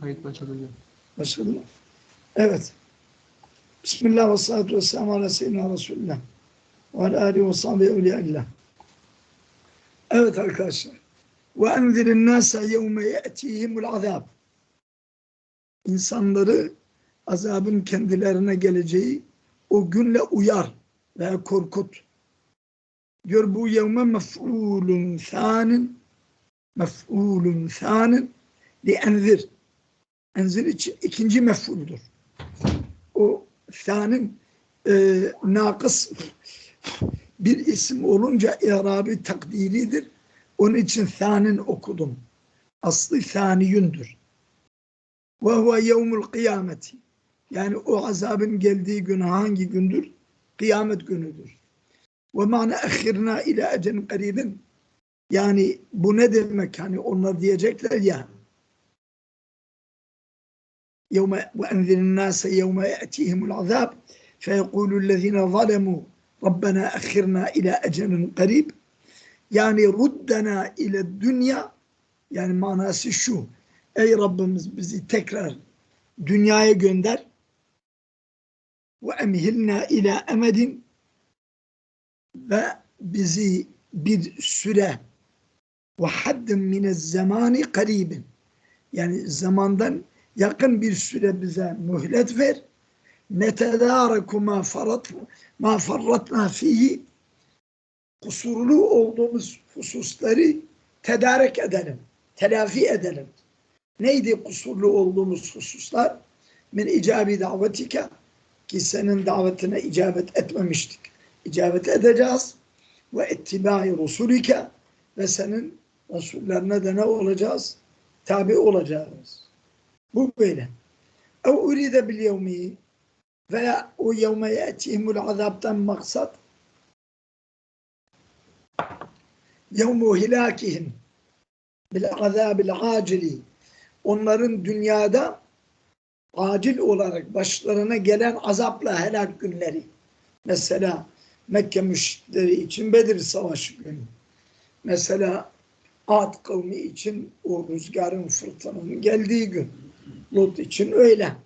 Kayıt başladı hocam. Başladı mı? Evet. Bismillah ve salatu ve selamu ala seyyidina Resulullah. Ve ala alihi ve sahbihi evliyaillah. Evet arkadaşlar. Ve enzirin nâse yevme ye'tihimul azab. İnsanları azabın kendilerine geleceği o günle uyar veya korkut. Diyor bu yevme mef'ulun sânin mef'ulun sânin li enzir. Enzir için ikinci mef'uldür. O sânin e, nakıs bir isim olunca i'rabi takdiridir. Onun için sânin okudum. Aslı sâniyündür. Ve huve yevmul kıyameti. Yani o azabın geldiği gün hangi gündür? Kıyamet günüdür. Ve ma'na ahirna ila ecelin karibin. Yani bu ne demek? Hani onlar diyecekler ya يوم وأنذر الناس يوم يأتيهم العذاب فيقول الذين ظلموا ربنا أخرنا إلى أجل قريب. يعني ردنا إلى الدنيا يعني ما ناس شو أي ربمز بزي تكرر دنيا يقندر وأمهلنا إلى أمد. بزي بد سرة وحد من الزمان قريب. يعني الزمان yakın bir süre bize mühlet ver netedâreku ma farat ma farratna fihi kusurlu olduğumuz hususları tedarik edelim, telafi edelim. Neydi kusurlu olduğumuz hususlar? Min icabi davetike ki senin davetine icabet etmemiştik. İcabet edeceğiz ve ittibai rusulike ve senin Resullerine de ne olacağız? Tabi olacağız. Bu böyle. Ev uride bil yevmi veya o yevme ye'tihimul azaptan maksat yevmu hilakihim bil azabil acili onların dünyada acil olarak başlarına gelen azapla helak günleri. Mesela Mekke müşrikleri için Bedir Savaşı günü. Mesela Ad kavmi için o rüzgarın fırtınanın geldiği gün. Lut için öyle.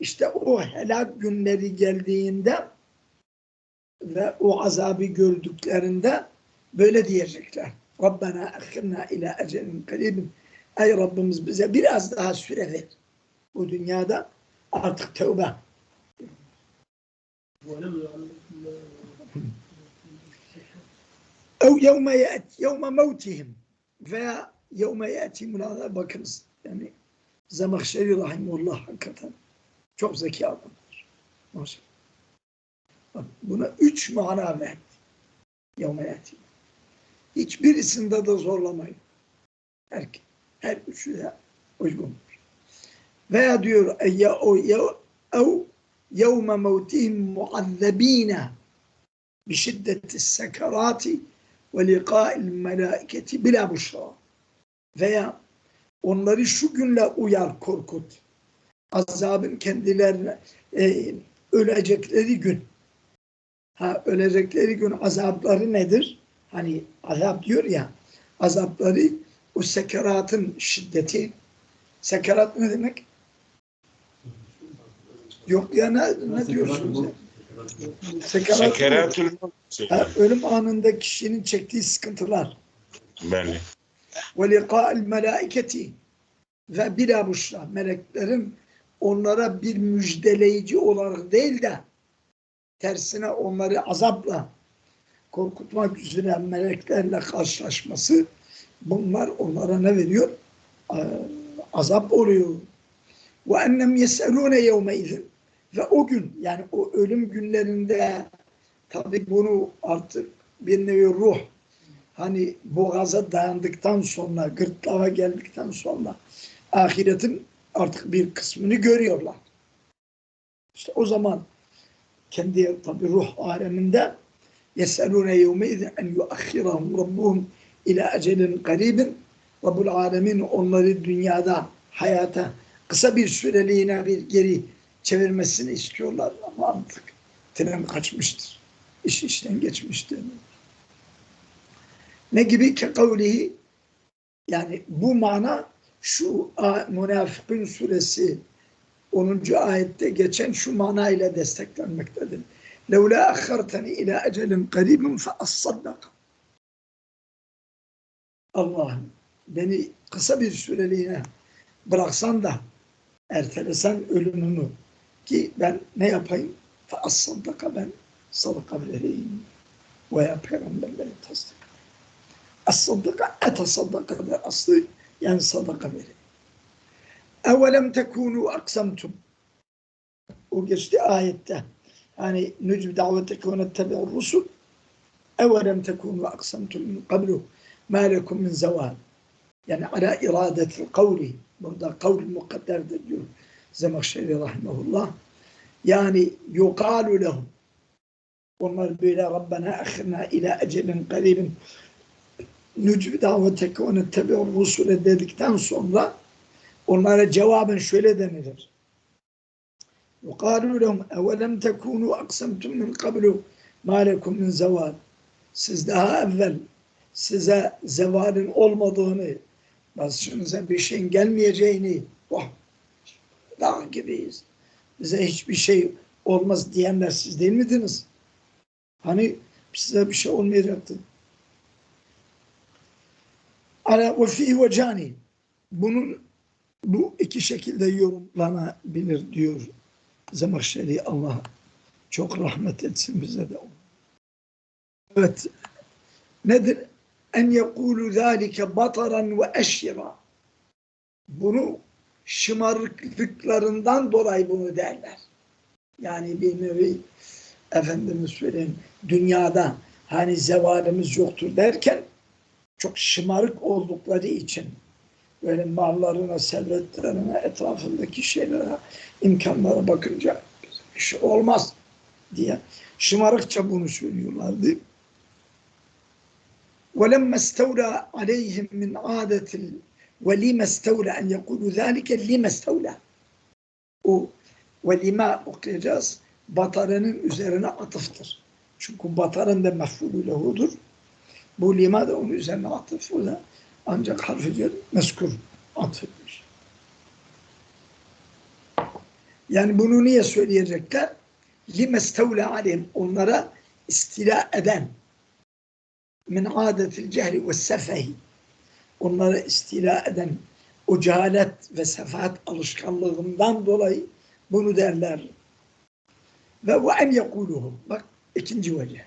İşte o helak günleri geldiğinde ve o azabı gördüklerinde böyle diyecekler. Rabbena akhirna ila ecelin karibin. Ey Rabbimiz bize biraz daha süre ver. Bu dünyada artık tövbe. Ev yevme yevme mevtihim veya yevme yetimul azab bakınız. Yani Zemahşeri Rahimullah hakikaten çok zeki adamdır. Maşallah. Buna üç mana verdi. Yevme yetim. Hiçbirisinde de zorlamayın. Her, her üçü de uygundur. Veya diyor ya o ya ev yevme mevtihim muazzebine bi şiddeti sekarati ve liqa'il melaiketi bila buşra. Veya onları şu günle uyar korkut. Azabın kendilerine e, ölecekleri gün. Ha ölecekleri gün azapları nedir? Hani azap diyor ya azapları o sekeratın şiddeti. Sekerat ne demek? Yok ya ne, ne diyorsunuz? ya? Sekerat, ha, ölüm anında kişinin çektiği sıkıntılar. Belli. Ve liqa'il melaiketi ve bila buşra meleklerin onlara bir müjdeleyici olarak değil de tersine onları azapla korkutmak üzere meleklerle karşılaşması bunlar onlara ne veriyor? Ee, azap oluyor. Ve ennem yeselune yevme izin ve o gün yani o ölüm günlerinde tabi bunu artık bir nevi ruh hani boğaza dayandıktan sonra, gırtlağa geldikten sonra ahiretin artık bir kısmını görüyorlar. İşte o zaman kendi tabi ruh aleminde yeselune yevmeydi en yuakhirahum rabbuhum ila ecelin karibin Rabbul Alemin onları dünyada hayata kısa bir süreliğine bir geri çevirmesini istiyorlar ama artık tren kaçmıştır. İş işten geçmiştir. Ne gibi ki kavlihi yani bu mana şu a- Münafıkın suresi 10. ayette geçen şu manayla desteklenmektedir. لَوْلَا أَخَّرْتَنِ إِلَى أَجَلٍ قَرِيبٍ فَأَصَّدَّقَ Allah'ım beni kısa bir süreliğine bıraksan da ertelesen ölümümü ki ben ne yapayım? فَأَصَّدَّقَ ben sadaka vereyim veya peygamberleri tasdik. As-sadaka etasaddakadır aslı yani sadaka verin. Evelem tekunu aksamtum. O geçti ayette. Yani nücb daveteke ve nettebi'ur rusul. Evelem tekunu aksamtum min qablu ma lekum min zeval. Yani ala iradetil kavli. Burada kavl mukadderdir diyor Zemahşeri rahimahullah. Yani yukalu lehum. Onlar böyle Rabbena ahirna ila ecelin karibin nücb daveteke ve nettebi'ur rusule dedikten sonra onlara cevaben şöyle denilir. وقالوا لهم أولم تكونوا أقسمتم من قبل ما لكم من زوال siz daha evvel size zevalin olmadığını başınıza bir şeyin gelmeyeceğini oh, dağ gibiyiz bize hiçbir şey olmaz diyenler siz değil miydiniz? Hani size bir şey olmayacaktı. Ala ve fi ve cani bunun bu iki şekilde yorumlanabilir diyor Zemahşeri Allah çok rahmet etsin bize de. Evet. Nedir? En yekulu zâlike bataran ve eşira. Bunu şımarıklıklarından dolayı bunu derler. Yani bir nevi Efendimiz söyleyeyim dünyada hani zevalimiz yoktur derken çok şımarık oldukları için böyle mallarına, servetlerine, etrafındaki şeylere, imkanlara bakınca bir şey olmaz diye şımarıkça bunu söylüyorlardı. وَلَمَّا اسْتَوْلَى عَلَيْهِمْ مِنْ عَادَةِ وَلِمَا اسْتَوْلَى اَنْ يَقُولُوا ذَٰلِكَ لِمَا اسْتَوْلَى O velima okuyacağız. Batarının üzerine atıftır. Çünkü batarın da mef'ulü lehudur. bu lima da onun üzerine atıf. O da ancak harfi meskur atılmış. Yani bunu niye söyleyecekler? Limestevle aleyhim onlara istila eden min adetil cehri ve sefehi onlara istila eden o cehalet ve sefahat alışkanlığından dolayı bunu derler. Ve ve en yekuluhu. Bak ikinci vecih.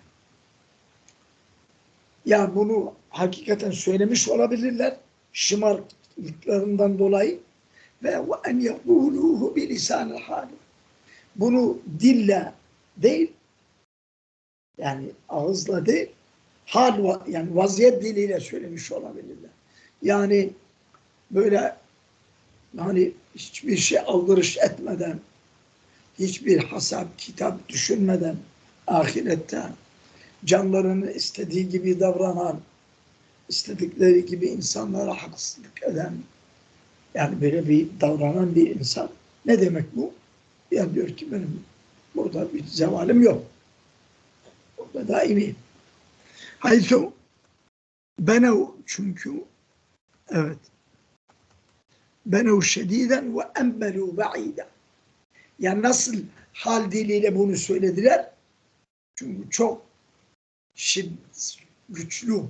Ya bunu hakikaten söylemiş olabilirler şımarıklıklarından dolayı ve en yekuluhu bi lisanil hali. Bunu dille değil yani ağızla değil hal yani vaziyet diliyle söylemiş olabilirler. Yani böyle hani hiçbir şey aldırış etmeden hiçbir hasap kitap düşünmeden ahirette canlarını istediği gibi davranan, istedikleri gibi insanlara haksızlık eden, yani böyle bir davranan bir insan. Ne demek bu? Ya diyor ki benim burada bir zevalim yok. Burada daimi. Haysu benev çünkü evet benev şediden ve embelu ba'ida. Yani nasıl hal diliyle bunu söylediler? Çünkü çok şid, güçlü,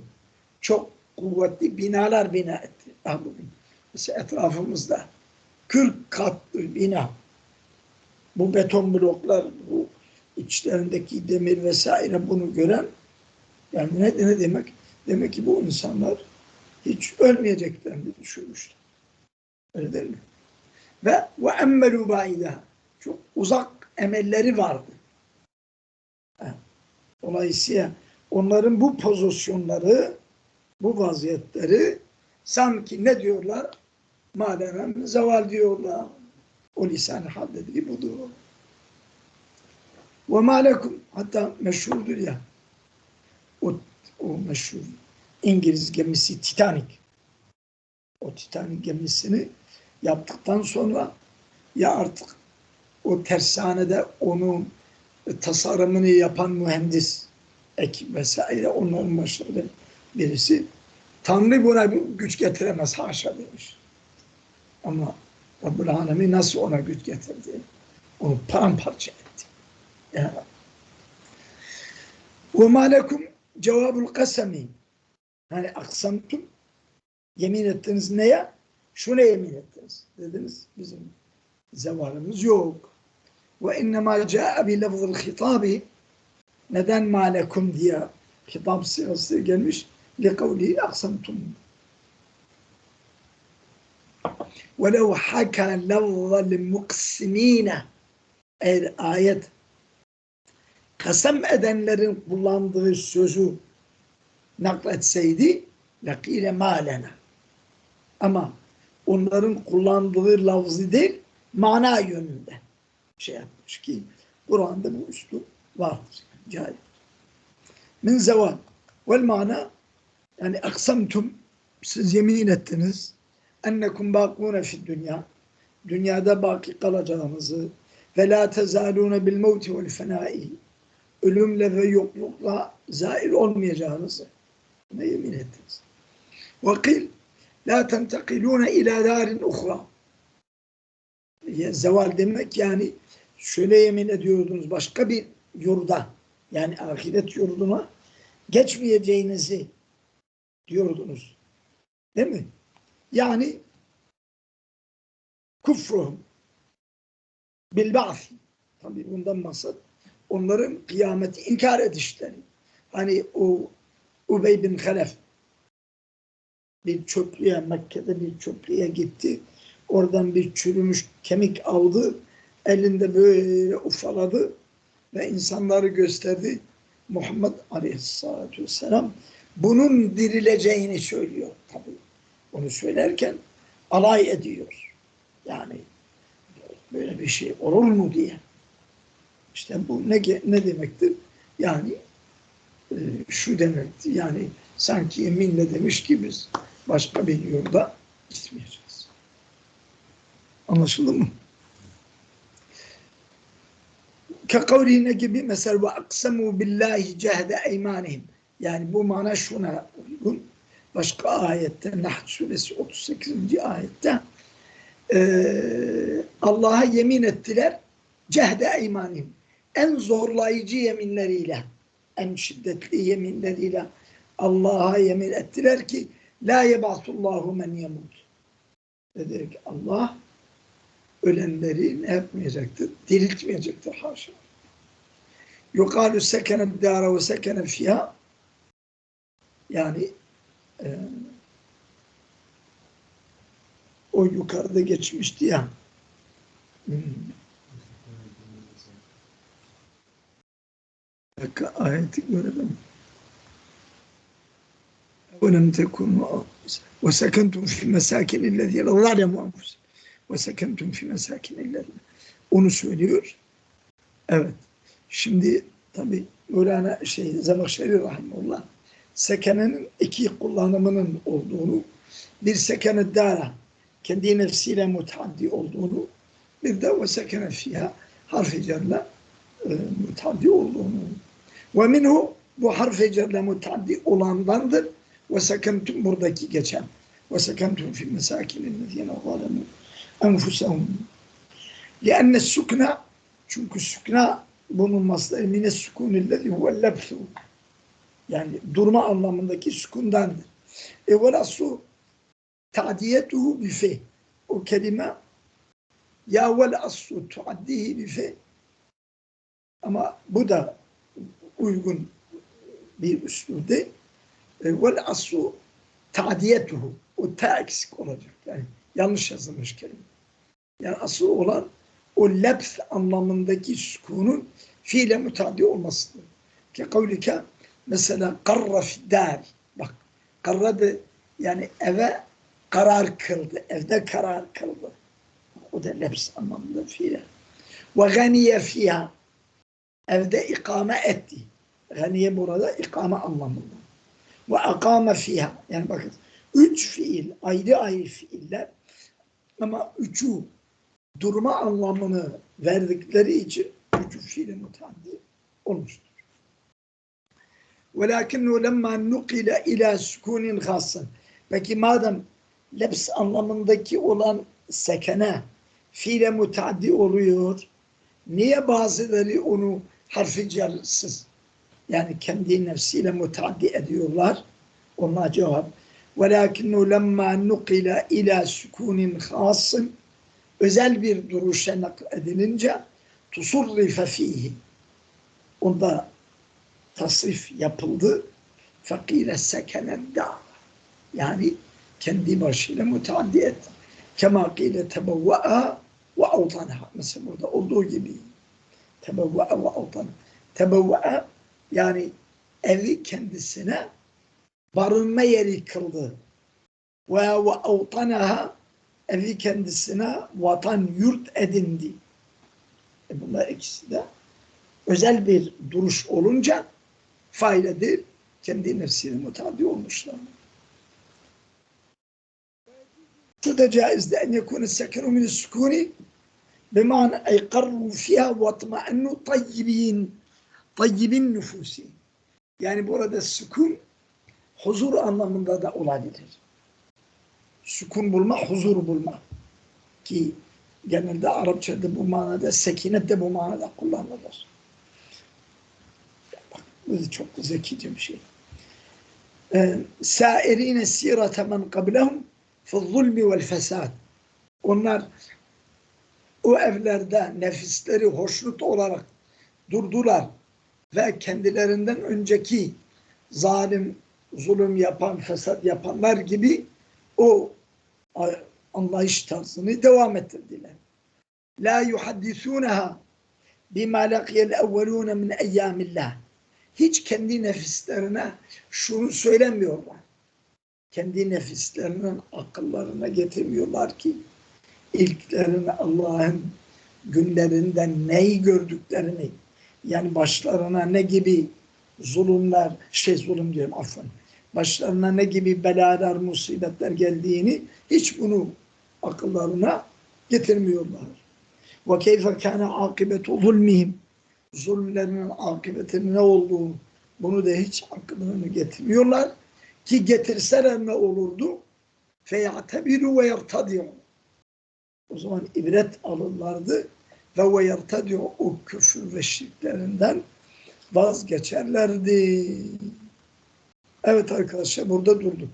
çok kuvvetli binalar bina etti. Ha bugün. Mesela etrafımızda 40 katlı bina. Bu beton bloklar, bu içlerindeki demir vesaire bunu gören yani ne, ne demek? Demek ki bu insanlar hiç ölmeyeceklerini düşünmüşler. Öyle değil mi? Ve ve emmelu baida. Çok uzak emelleri vardı. Dolayısıyla onların bu pozisyonları, bu vaziyetleri sanki ne diyorlar? Madem zeval diyorlar. O lisan-ı hal dediği budur. Ve malekum hatta meşhurdur ya o, o meşhur İngiliz gemisi Titanic. O Titanic gemisini yaptıktan sonra ya artık o tersanede onun tasarımını yapan mühendis ekip vesaire onların başında birisi Tanrı buna güç getiremez haşa demiş. Ama Rabbul Alemin nasıl ona güç getirdi? Onu paramparça etti. Ya. وَمَا لَكُمْ cevabul kasemi hani aksamtum yemin ettiniz neye? Şuna yemin ettiniz. Dediniz bizim zevalimiz yok. Ve innemâ câe bi lafzıl hitabi neden malekum diye hitap sırası gelmiş li kavli aksamtum وَلَوْ حَكَى لَفْظَ الْمُقْسِم۪ينَ Eğer ayet kasem edenlerin kullandığı sözü nakletseydi lakile malena. Ama onların kullandığı lafzı değil mana yönünde şey yapmış ki Kur'an'da bu üslup vardır. Caiz. Min zeval. Vel mana yani aksamtum siz yemin ettiniz ennekum bakune fi dünya dünyada baki kalacağınızı ve la tezalune bil mevti vel fenai ölümle ve yoklukla zail olmayacağınızı ne yemin ettiniz. Vakil la tentakilune ila darin uhra zeval demek yani şöyle yemin ediyordunuz başka bir yurda yani ahiret yurduna geçmeyeceğinizi diyordunuz. Değil mi? Yani kufruhum bil. Tabi bundan maksat onların kıyameti inkar edişleri. Hani o Ubey bin Halef bir çöplüğe Mekke'de bir çöplüğe gitti. Oradan bir çürümüş kemik aldı. Elinde böyle ufaladı ve insanları gösterdi. Muhammed Aleyhisselatü Vesselam bunun dirileceğini söylüyor tabii. Onu söylerken alay ediyor. Yani böyle bir şey olur mu diye. İşte bu ne, ne demektir? Yani e, şu demektir. Yani sanki yeminle demiş ki biz başka bir yolda gitmeyeceğiz. Anlaşıldı mı? Kekavline gibi mesela ve aksemu billahi cehde eymanihim. Yani bu mana şuna uygun başka ayette Nahl suresi 38. ayette e, Allah'a yemin ettiler cehde imanim en zorlayıcı yeminleriyle en şiddetli yeminleriyle Allah'a yemin ettiler ki la yebatullahu men yemut dedi ki Allah ölenleri ne yapmayacaktır? Diriltmeyecektir haşa Yukalu sekene dâra ve sekene fiyâ yani e, o yukarıda geçmişti ya. Hmm. dakika ayeti görelim. وَلَمْ تَكُنُوا وَسَكَنْتُمْ فِي مَسَاكِنِ الَّذ۪ينَ ظَلَمُوا أَنْفُسَهُمْ وَسَكَنْتُمْ فِي مَسَاكِنِ الَّذ۪ينَ Onu söylüyor. Evet. Şimdi tabi Mevlana şey, Zemahşeri Rahimullah sekenenin iki kullanımının olduğunu, bir sekene dara, kendi nefsiyle mutaddi olduğunu, bir de ve sekene fiha harf-i cerle e, mutaddi olduğunu. Ve minhu bu harf-i cerle mutaddi olandandır. Ve sekentum buradaki geçen. Ve sekentum fi mesakinin lezine zalemu enfusahum. Lianne sukna çünkü sukna bunun masları mine sukunillezi huve lebsu yani durma anlamındaki sükundandır. E velasu ta'diyetuhu bife. O kelime ya vel aslu tuaddihi bife. Ama bu da uygun bir üslubde. E, vel aslu ta'diyetuhu. O ta eksik olacak. Yani yanlış yazılmış kelime. Yani asıl olan o lebs anlamındaki sükunun fiile müteaddi olmasıdır. Ki kavlike Mesela karra fiddar. Bak karradı yani eve karar kıldı. Evde karar kıldı. O da lebs anlamında fiile. Ve ganiye fiha. Evde ikame etti. Ganiye burada ikame anlamında. Ve akame fiha. Yani bakın üç fiil ayrı ayrı fiiller ama üçü durma anlamını verdikleri için üçü fiili mutaddi olmuştur. وَلَكِنُّ لَمَّا نُقِلَ ila sükunin hassın. Peki madem leps anlamındaki olan sekene fiile mutaddi oluyor. Niye bazıları onu harfi cersiz yani kendi nefsiyle mutaddi ediyorlar? Ona cevap. وَلَكِنُّ لَمَّا نُقِلَ اِلَى سُكُونٍ خاصٍ Özel bir duruşa nakledilince tusurrife fihi. Onda tasrif yapıldı. Fakire sekenen da. Yani kendi başıyla müteaddi et. Kema kile tebevva'a ve avtanaha. Mesela burada olduğu gibi. Tebevva'a ve avtanaha. Tebevva'a yani evi kendisine barınma yeri kıldı. Ve ve avtanaha evi kendisine vatan yurt edindi. E bunlar ikisi de özel bir duruş olunca failedir. Kendi nefsine mutabi olmuşlar. Şu da caizde en yekune sekenu min sukuni bima'na ey karru fiha ve atma'ennu tayyibin tayyibin nüfusi. Yani burada sükun huzur anlamında da olabilir. Sükun bulma, huzur bulma. Ki genelde Arapçada bu manada, sekinet de bu manada kullanılır. Bak, bu çok zekice bir şey. Ee, Sairine sirate men qablehum fi zulmi vel fesad. Onlar o evlerde nefisleri hoşnut olarak durdular ve kendilerinden önceki zalim, zulüm yapan, fesat yapanlar gibi o anlayış tarzını devam ettirdiler. La yuhaddisunaha bima laqiyel evvelune min eyyamillah. Hiç kendi nefislerine şunu söylemiyorlar. Kendi nefislerinin akıllarına getirmiyorlar ki ilklerini Allah'ın günlerinden neyi gördüklerini yani başlarına ne gibi zulümler, şey zulüm diyorum affın, başlarına ne gibi belalar, musibetler geldiğini hiç bunu akıllarına getirmiyorlar. Ve keyfe kâne akıbetu zulmihim zulümlerinin akıbetinin ne olduğunu bunu da hiç akıllarına getirmiyorlar. Ki getirseler ne olurdu? Feyatebiru ve yertadiyu. O zaman ibret alırlardı ve ve yertadiyu o küfür ve şirklerinden vazgeçerlerdi. Evet arkadaşlar burada durduk.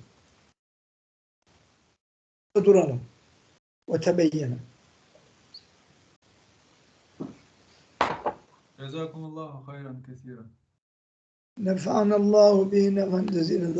Duralım. Ve tebeyyene. Cezakumullahu hayran kesiren. Nefa'anallahu bihi nefan cezine